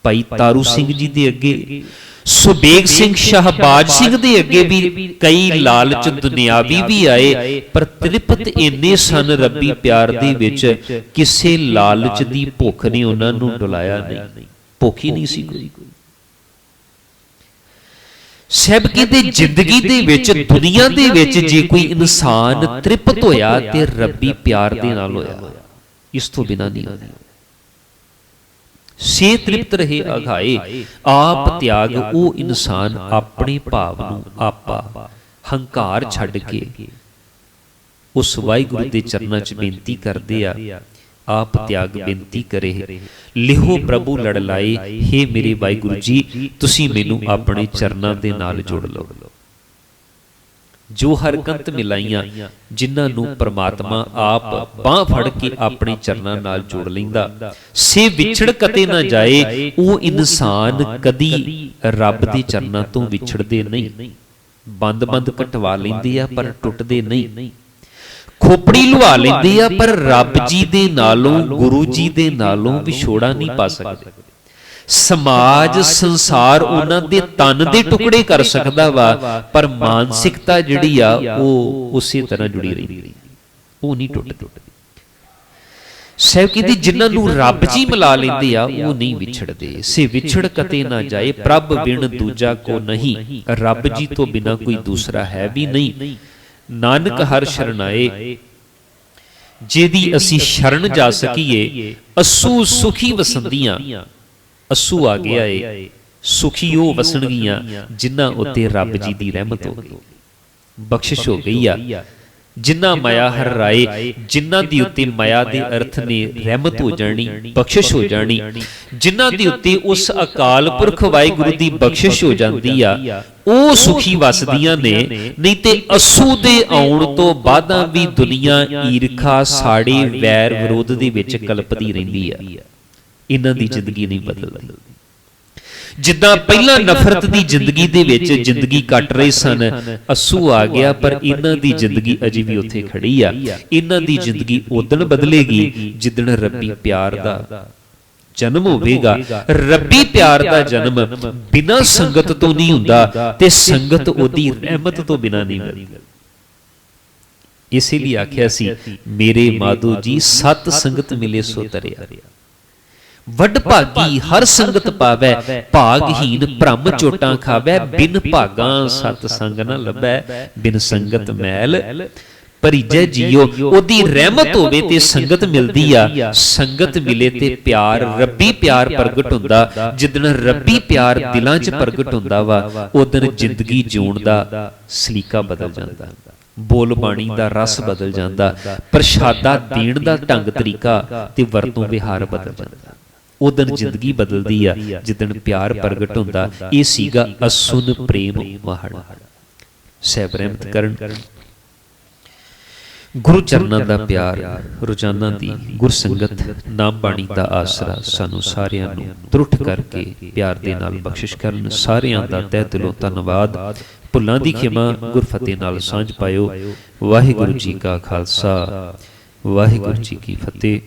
ਭਾਈ ਤਾਰੂ ਸਿੰਘ ਜੀ ਦੇ ਅੱਗੇ। ਸੁਬੇਗ ਸਿੰਘ ਸ਼ਹਬਾਜ ਸਿੰਘ ਦੇ ਅੱਗੇ ਵੀ ਕਈ ਲਾਲਚ ਦੁਨਿਆਵੀ ਵੀ ਆਏ ਪਰ ਤ੍ਰਿਪਤ ਇੰਨੇ ਸਨ ਰੱਬੀ ਪਿਆਰ ਦੇ ਵਿੱਚ ਕਿਸੇ ਲਾਲਚ ਦੀ ਭੁੱਖ ਨੇ ਉਹਨਾਂ ਨੂੰ ਡੁਲਾਇਆ ਨਹੀਂ। ਭੁੱਖ ਹੀ ਨਹੀਂ ਸੀ ਕੋਈ। ਸਭ ਕਿਤੇ ਜ਼ਿੰਦਗੀ ਦੇ ਵਿੱਚ ਦੁਨੀਆ ਦੇ ਵਿੱਚ ਜੇ ਕੋਈ ਇਨਸਾਨ ਤ੍ਰਿਪਤ ਹੋਇਆ ਤੇ ਰੱਬੀ ਪਿਆਰ ਦੇ ਨਾਲ ਹੋਇਆ। ਇਸ ਤੋਂ ਬਿਨਾ ਨਹੀਂ ਹੋਇਆ। ਸੇ ਤ੍ਰਿਪਤ ਰਹੇ ਅਘਾਏ ਆਪ ਤਿਆਗ ਉਹ ਇਨਸਾਨ ਆਪਣੇ ਭਾਵ ਨੂੰ ਆਪਾ ਹੰਕਾਰ ਛੱਡ ਕੇ ਉਸ ਵਾਹਿਗੁਰੂ ਦੇ ਚਰਨਾਂ 'ਚ ਬੇਨਤੀ ਕਰਦੇ ਆ ਆਪ ਤਿਆਗ ਬੇਨਤੀ ਕਰੇ। ਲਿਹੋ ਪ੍ਰਭੂ, ਲੜ ਲਾਏ। हे ਮੇਰੇ ਵਾਹਿਗੁਰੂ ਜੀ, ਤੁਸੀਂ ਮੈਨੂੰ ਆਪਣੇ ਚਰਨਾਂ ਦੇ ਨਾਲ ਜੋੜ ਲਓ। ਜੋ ਹਰਕੰਤ ਮਿਲਾਈਆਂ, ਜਿਨ੍ਹਾਂ ਨੂੰ ਪ੍ਰਮਾਤਮਾ ਆਪ ਬਾਹ ਫੜ ਕੇ ਆਪਣੇ ਚਰਨਾਂ ਨਾਲ ਜੋੜ ਲੈਂਦਾ, ਸੇ ਵਿਛੜ ਕਤੇ ਨਾ ਜਾਏ, ਉਹ ਇਨਸਾਨ ਕਦੀ ਰੱਬ ਦੇ ਚਰਨਾਂ ਤੋਂ ਵਿਛੜਦੇ ਨਹੀਂ। ਬੰਦ-ਬੰਦ ਕਟਵਾ ਲੈਂਦੇ ਆ, ਪਰ ਟੁੱਟਦੇ ਨਹੀਂ। ਖੋਪੜੀ ਲੁਹਾ ਲੈਂਦੇ ਆ ਪਰ ਰੱਬ ਜੀ ਦੇ ਨਾਲੋਂ ਗੁਰੂ ਜੀ ਦੇ ਨਾਲੋਂ ਵਿਛੋੜਾ ਨਹੀਂ ਪਾ ਸਕਦੇ। ਸਮਾਜ ਸੰਸਾਰ ਉਹਨਾਂ ਦੇ ਤਨ ਦੇ ਟੁਕੜੇ ਕਰ ਸਕਦਾ ਵਾ ਪਰ ਮਾਨਸਿਕਤਾ ਜਿਹੜੀ ਆ ਉਹ ਉਸੇ ਤਰ੍ਹਾਂ ਜੁੜੀ ਰਹਿੰਦੀ। ਉਹ ਨਹੀਂ ਟੁੱਟਦੀ। ਸਹਿਬ ਕਹਿੰਦੀ ਜਿਨ੍ਹਾਂ ਨੂੰ ਰੱਬ ਜੀ ਮਿਲਾ ਲੈਂਦੇ ਆ ਉਹ ਨਹੀਂ ਵਿਛੜਦੇ। ਸੇ ਵਿਛੜ ਕਤੇ ਨਾ ਜਾਏ ਪ੍ਰਭ ਬਿਨ ਦੂਜਾ ਕੋ ਨਹੀਂ ਰੱਬ ਜੀ ਤੋਂ ਬਿਨਾ ਕੋਈ ਦੂਸਰਾ ਹੈ ਵੀ ਨਹੀਂ। ਨਾਨਕ ਹਰ ਸ਼ਰਨਾਏ। ਜਿਹਦੀ ਅਸੀਂ ਸ਼ਰਨ ਜਾ ਸਕੀਏ ਅਸੂ ਸੁਖੀ ਵਸੰਦੀਆਂ। ਅਸੂ ਆ ਗਿਆ ਏ ਸੁਖੀ ਉਹ ਵਸਣਗੀਆਂ ਜਿਨ੍ਹਾਂ ਉੱਤੇ ਰੱਬ ਜੀ ਦੀ ਰਹਿਮਤ ਹੋ ਗਈ ਬਖਸ਼ਿਸ਼ ਹੋ ਗਈ ਆ। ਜਿਨ੍ਹਾਂ ਮਾਇਆ ਹਰ ਰਾਏ ਜਿਨ੍ਹਾਂ ਦੀ ਉੱਤੇ ਮਾਇਆ ਦੇ ਅਰਥ ਨੇ ਰਹਿਮਤ ਹੋ ਜਾਣੀ ਬਖਸ਼ਿਸ਼ ਹੋ ਜਾਣੀ ਜਿਨ੍ਹਾਂ ਦੀ ਉੱਤੇ ਉਸ ਅਕਾਲ ਪੁਰਖ ਵਾਹਿਗੁਰੂ ਦੀ ਬਖਸ਼ਿਸ਼ ਹੋ ਜਾਂਦੀ ਆ ਉਹ ਸੁਖੀ ਵਸਦੀਆਂ ਨੇ ਨਹੀਂ ਤੇ ਅਸੂ ਦੇ ਆਉਣ ਤੋਂ ਬਾਅਦਾਂ ਵੀ ਦੁਨੀਆ ਈਰਖਾ ਸਾੜੇ ਵੈਰ ਵਿਰੋਧ ਦੇ ਵਿੱਚ ਕਲਪਦੀ ਰਹਿੰਦੀ ਆ। ਇਹਨਾਂ ਦੀ ਜ਼ਿੰਦਗੀ ਨਹੀਂ ਬਦਲਦੀ। ਜਿੱਦਾਂ ਪਹਿਲਾਂ ਨਫ਼ਰਤ ਦੀ ਜ਼ਿੰਦਗੀ ਦੇ ਵਿੱਚ ਜ਼ਿੰਦਗੀ ਕੱਟ ਰਹੇ ਸਨ ਅਸੂ ਆ ਗਿਆ ਪਰ ਇਹਨਾਂ ਦੀ ਜ਼ਿੰਦਗੀ ਅਜੇ ਵੀ ਉੱਥੇ ਖੜੀ ਆ। ਇਹਨਾਂ ਦੀ ਜ਼ਿੰਦਗੀ ਉਦਣ ਬਦਲੇਗੀ ਜਿੱਦਣ ਰੱਬੀ ਪਿਆਰ ਦਾ ਜਨਮ ਹੋਵੇਗਾ। ਰੱਬੀ ਪਿਆਰ ਦਾ ਜਨਮ ਬਿਨਾਂ ਸੰਗਤ ਤੋਂ ਨਹੀਂ ਹੁੰਦਾ ਤੇ ਸੰਗਤ ਉਹਦੀ ਰਹਿਮਤ ਤੋਂ ਬਿਨਾਂ ਨਹੀਂ ਹੁੰਦੀ। ਇਸੇ ਲਈ ਆਖਿਆ ਸੀ ਮੇਰੇ ਮਾਧੋ ਜੀ ਸਤ ਸੰਗਤ ਮਿਲੇ ਸੋ ਤਰਿਆ। ਵੱਡ ਭਾਗੀ ਹਰ ਸੰਗਤ ਪਾਵੈ ਭਾਗਹੀਨ ਭ੍ਰਮ ਚੋਟਾਂ ਖਾਵੈ ਬਿਨ ਭਾਗਾਂ ਸਤ ਸੰਗ ਨ ਲੱਭੈ ਬਿਨ ਸੰਗਤ ਮੈਲ। ਪਰਿਜੈ ਜੀਓ ਉਹਦੀ ਰਹਿਮਤ ਹੋਵੇ ਤੇ ਸੰਗਤ ਮਿਲਦੀ ਆ। ਸੰਗਤ ਮਿਲੇ ਤੇ ਪਿਆਰ ਰੱਬੀ ਪਿਆਰ ਪ੍ਰਗਟ ਹੁੰਦਾ। ਜਿੱਦਣ ਰੱਬੀ ਪਿਆਰ ਦਿਲਾਂ 'ਚ ਪ੍ਰਗਟ ਹੁੰਦਾ ਵਾ ਉਦੋਂ ਜ਼ਿੰਦਗੀ ਜਿਉਣ ਦਾ ਸਲੀਕਾ ਬਦਲ ਜਾਂਦਾ। ਬੋਲ ਬਾਣੀ ਦਾ ਰਸ ਬਦਲ ਜਾਂਦਾ। ਪ੍ਰਸ਼ਾਦਾ ਦੇਣ ਦਾ ਢੰਗ ਤਰੀਕਾ ਤੇ ਵਰਤੋਂ ਵਿਹਾਰ ਬਦਲ ਜਾਂਦਾ ਉਦੋਂ ਜ਼ਿੰਦਗੀ ਬਦਲਦੀ ਆ ਜਿੱਦਣ ਪਿਆਰ ਪ੍ਰਗਟ ਹੁੰਦਾ ਇਹ ਸੀਗਾ ਅਸੁਨ ਪ੍ਰੇਮ ਮਹੜ ਸਹਿਬ ਰਹਿਮਤ ਕਰਨ। ਗੁਰੂ ਚਰਨਾਂ ਦਾ ਪਿਆਰ ਰੋਜ਼ਾਨਾ ਦੀ ਗੁਰ ਸੰਗਤ ਨਾਮ ਬਾਣੀ ਦਾ ਆਸਰਾ ਸਾਨੂੰ ਸਾਰਿਆਂ ਨੂੰ ਦ੍ਰਿੜ ਕਰਕੇ ਪਿਆਰ ਦੇ ਨਾਲ ਬਖਸ਼ਿਸ਼ ਕਰਨ। ਸਾਰਿਆਂ ਦਾ ਤਹਿ ਦਿਲੋਂ ਧੰਨਵਾਦ। ਭੁੱਲਾਂ ਦੀ ਖਿਮਾ ਗੁਰਫਤਿਹ ਨਾਲ ਸਾਂਝ ਪਾਇਓ। ਵਾਹਿਗੁਰੂ ਜੀ ਕਾ ਖਾਲਸਾ। ਵਾਹਿਗੁਰੂ ਜੀ ਕੀ ਫਤਿਹ।